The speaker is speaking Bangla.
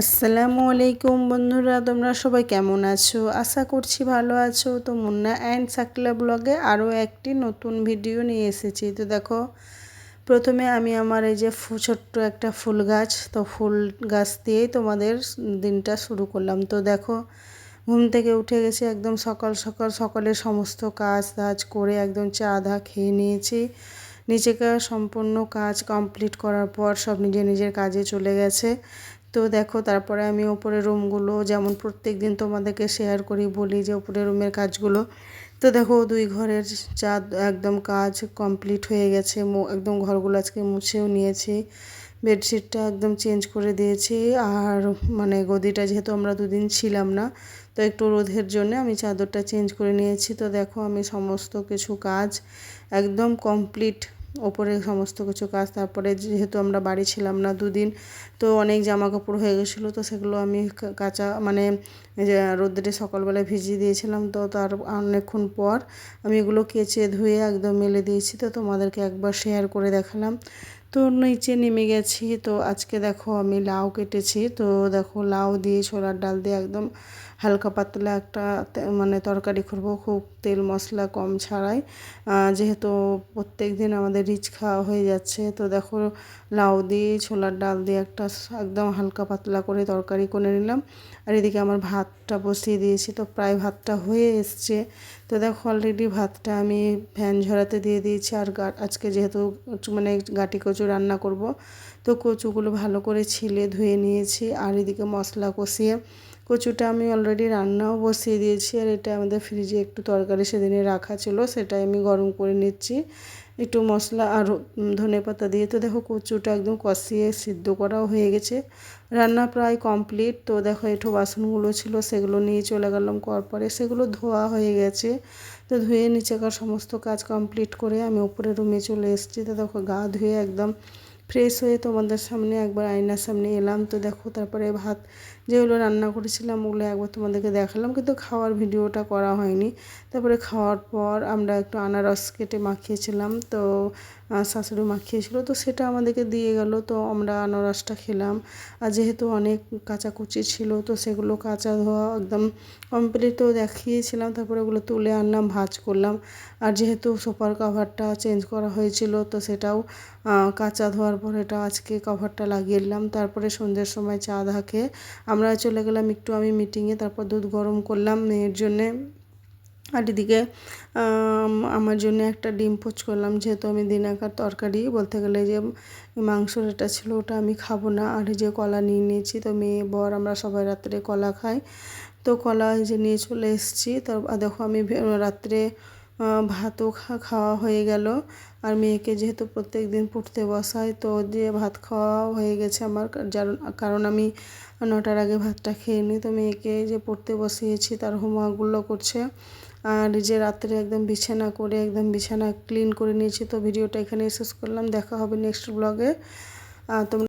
আসসালামু আলাইকুম বন্ধুরা, তোমরা সবাই কেমন আছো? আশা করছি ভালো আছো। তো মুন্না অ্যান্ড সাকলা ব্লগে আরও একটি নতুন ভিডিও নিয়ে এসেছি। তো দেখো, প্রথমে আমি আমার এই যে ছোট্ট একটা ফুল গাছ, তো ফুল গাছ দিয়েই তোমাদের দিনটা শুরু করলাম। তো দেখো, ঘুম থেকে উঠে গেছি একদম সকাল সকাল সকালের সমস্ত কাজ টাজ করে একদম চা দা খেয়ে নিয়েছি। নিজেকে সম্পূর্ণ কাজ কমপ্লিট করার পর সব নিজের নিজের কাজে চলে গেছে। তো দেখো, তারপরে আমি ওপরের রুমগুলো যেমন প্রত্যেক দিন তোমাদেরকে শেয়ার করি, বলি যে ওপরের রুমের কাজগুলো। তো দেখো, দুই ঘরের চাঁদ একদম কাজ কমপ্লিট হয়ে গেছে। একদম ঘরগুলো আজকে মুছেও নিয়েছি। বেডশিটটা একদম চেঞ্জ করে দিয়েছি। আর মানে গদিটা যেহেতু আমরা দুদিন ছিলাম না, তো একটু রোদের জন্য আমি চাদরটা চেঞ্জ করে নিয়েছি। তো দেখো, আমি সমস্ত কিছু কাজ একদম কমপ্লিট ওপরে সমস্ত কিছু কাজ, তারপরে যেহেতু আমরা বাড়ি ছিলাম না দুদিন, তো অনেক জামা কাপড় হয়ে গেছিল, তো সেগুলো আমি কাঁচা মানে রোদ্রে সকালবেলায় ভিজিয়ে দিয়েছিলাম, তো তার অনেকক্ষণ পর আমি এগুলো কেচে ধুয়ে একদম মেলে দিয়েছি, তো তোমাদেরকে একবার শেয়ার করে দেখালাম। তো নিচে নেমে গেছি, তো আজকে দেখো আমি লাউ কেটেছি, তো দেখো লাউ দিয়ে ছোলার ডাল দিয়ে একদম হালকা পাতলা একটা মানে তরকারি করব, খুব তেল মশলা কম ছাড়াই। যেহেতু প্রত্যেক দিন আমাদের রিচ খাওয়া হয়ে যাচ্ছে, তো দেখো লাউ দিয়ে, ছোলার ডাল দিয়ে একটা একদম হালকা পাতলা করে তরকারি করে নিলাম। আর এদিকে আমার ভাতটা বসিয়ে দিয়েছি, তো প্রায় ভাতটা হয়ে এসছে। তো দেখো অলরেডি ভাতটা আমি ফ্যান ঝরাতে দিয়ে দিয়েছি, আর আজকে যেহেতু মানে গাটি কচু রান্না করব, তো কচুগুলো ভালো করে ছিলে ধুয়ে নিয়েছি। আর এদিকে মশলা কষিয়ে কচুটা আমি অলরেডি রান্নাও বসিয়ে দিয়েছি আর এটা আমাদের ফ্রিজে একটু তরকারি সেদিনে রাখা ছিল, সেটাই আমি গরম করে নিচ্ছি। একটু মশলা আর ধনে পাতা দিয়ে, তো দেখো কচুটা একদম কষিয়ে সিদ্ধ করাও হয়ে গেছে। রান্না প্রায় কমপ্লিট তো দেখো একটু বাসনগুলো ছিল, সেগুলো নিয়ে চলে গেলাম পরে সেগুলো ধোয়া হয়ে গেছে। তো ধুয়ে নিচেকার সমস্ত কাজ কমপ্লিট করে আমি উপরে রুমে চলে এসেছি। তো দেখো গা ধুয়ে একদম ফ্রেশ হয়ে তোমাদের সামনে, একবার আয়নার সামনে এলাম। তো দেখো তারপরে ভাত যেগুলো রান্না করেছিলাম ওগুলো একবার তোমাদেরকে দেখালাম, কিন্তু খাওয়ার ভিডিওটা করা হয়নি। তারপরে খাওয়ার পর আমরা একটু আনারস কেটে মাখিয়েছিলাম, তো শাশুড়ি মাখিয়েছিল, তো সেটা আমাদেরকে দিয়ে গেল, তো আমরা আনারসটা খেলাম। আর যেহেতু অনেক কাঁচাকুচি ছিল, তো সেগুলো কাঁচা ধোয়া একদম কমপ্লিট তো দেখিয়েছিলাম, তারপরে ওগুলো তুলে আনলাম, ভাজ করলাম। আর যেহেতু সোফার কাভারটা চেঞ্জ করা হয়েছিল, তো সেটাও কাঁচা ধোয়ার পর এটা আজকে কভারটা লাগিয়ে নিলাম তারপরে সন্ধ্যের সময় চা ধাকে আমরা চলে গেলাম একটু, আমি মিটিংয়ে তারপর দুধ গরম করলাম মেয়ের জন্যে। আর এদিকে আমার জন্য একটা ডিম পোচ করলাম, যেহেতু আমি দিন দিনাকার তরকারি, বলতে গেলে যে মাংস যেটা ছিল ওটা আমি খাব না। আর যে কলা নিয়ে নিয়েছি, তো মেয়ে, বর আমরা সবাই রাত্রে কলা খাই। তো কলা যে নিয়ে চলে এসেছি তার দেখো আমি রাত্রে ভাতও খাওয়া হয়ে গেল। আর মেয়েকে যেহেতু প্রত্যেক দিন পড়তে বসাই, তো দিয়ে ভাত খাওয়া হয়ে গেছে আমার কারণ আমি নটার আগে ভাতটা খেয়ে নিই তো মেয়েকে যে পড়তে বসিয়েছি, তার হোমওয়ার্কগুলো করছে। আর যে রাত্রে একদম বিছানা করে, একদম বিছানা ক্লিন করে নিয়েছি। তো ভিডিওটা এখানে শেষ করলাম। দেখা হবে নেক্সট ব্লগে তোমরা